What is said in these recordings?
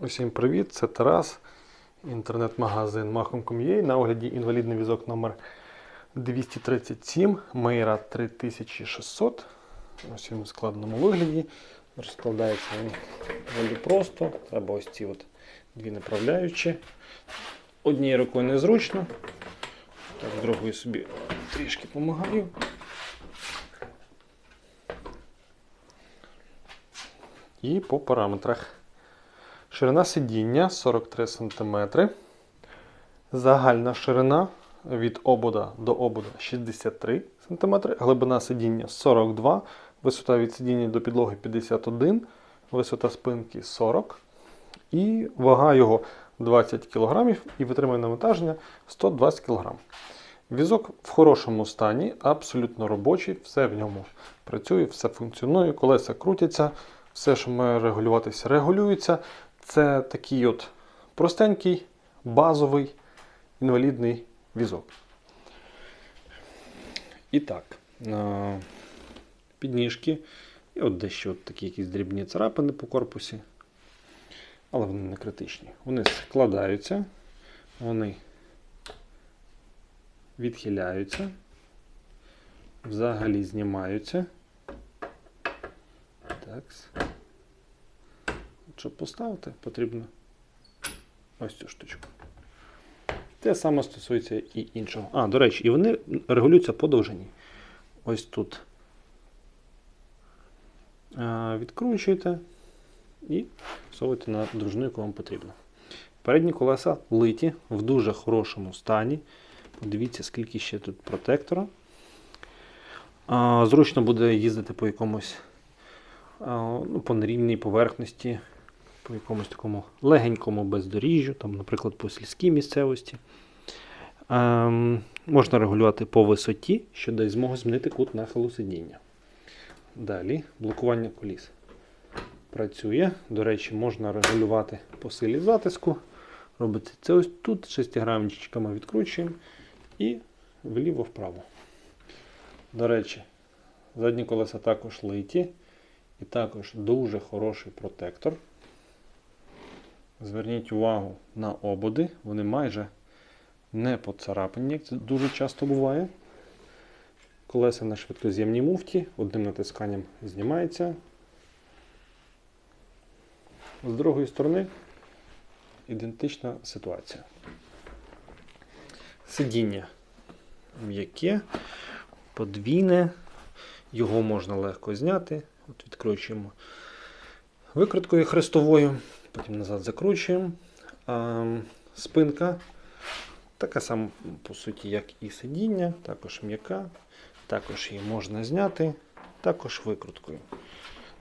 Усім привіт! Це Тарас, інтернет-магазин Mahom.com.ua. На огляді інвалідний візок номер 237 Мейра 3600. Ось він у складеному вигляді. Розкладається він доволі просто. Треба ось ці от дві направляючі. Однією рукою незручно. Так, з другою собі трішки допомагаю. І по параметрах. Ширина сидіння 43 см. Загальна ширина від обода до обода 63 см. Глибина сидіння 42 висота від сидіння до підлоги 51 висота спинки 40 і вага його 20 кг і витримує навантаження 120 кг. Візок в хорошому стані, абсолютно робочий, все в ньому працює, все функціонує, колеса крутяться, все, що має регулюватися, регулюється. Це такий от простенький, базовий інвалідний візок. І так, підніжки. І от дещо от такі якісь дрібні царапини по корпусі. Але вони не критичні. Вони складаються, вони відхиляються, взагалі знімаються. Так. Щоб поставити, потрібно ось цю штучку. Те саме стосується і іншого. А, до речі, і вони регулюються по довжині. Ось тут відкручуєте і всовуєте на довжину, яку вам потрібно. Передні колеса литі в дуже хорошому стані. Подивіться, скільки ще тут протектора. Зручно буде їздити по якомусь ну, по нерівній поверхності, по якомусь такому легенькому бездоріжжю, там, наприклад, по сільській місцевості. Ем, можна регулювати по висоті, що дасть змогу змінити кут нахилу сидіння. Далі блокування коліс. Працює. До речі, можна регулювати по силі затиску. Робиться це ось тут, шестигранчиками відкручуємо і вліво-вправо. До речі, задні колеса також литі. І також дуже хороший протектор. Зверніть увагу на ободи, вони майже не поцарапані, як це дуже часто буває. Колеса на швидкоз'ємній муфті, одним натисканням знімається. З другої сторони ідентична ситуація. Сидіння м'яке, подвійне, його можна легко зняти. От Відкручуємо викруткою хрестовою, потім назад закручуємо. Спинка така сама, по суті, як і сидіння, також м'яка, також її можна зняти, також викруткою.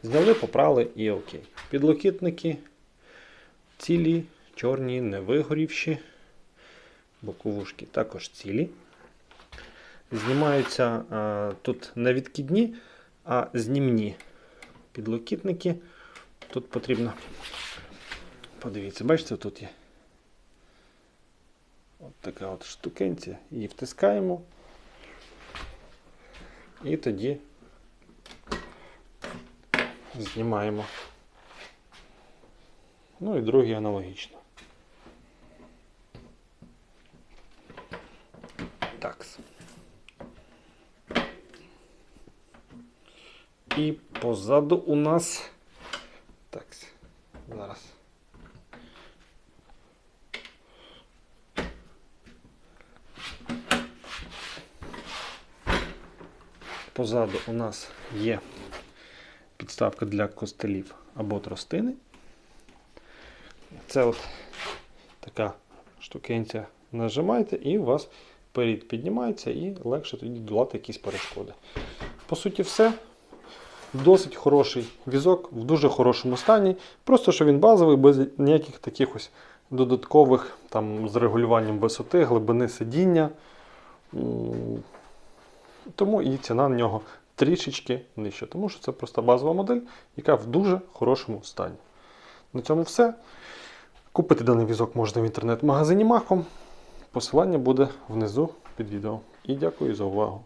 Зняли, поправили і окей. Підлокітники цілі, чорні, не вигорівші. Боковушки також цілі. Знімаються а, тут не відкидні, а знімні підлокітники. Тут потрібно, подивіться, бачите, тут є от така от штукенція. Її втискаємо. І тоді знімаємо. Ну і другий аналогічно. Такс. І позаду у нас. Так, зараз. Позаду у нас є підставка для костелів або тростини. Це от така штукенця нажимаєте і у вас перід піднімається і легше тоді долати якісь перешкоди. По суті, все. Досить хороший візок в дуже хорошому стані. Просто що він базовий, без ніяких таких ось додаткових там, з регулюванням висоти, глибини сидіння. Тому і ціна на нього трішечки нижча, тому що це просто базова модель, яка в дуже хорошому стані. На цьому все. Купити даний візок можна в інтернет-магазині Махом. Посилання буде внизу під відео. І дякую за увагу.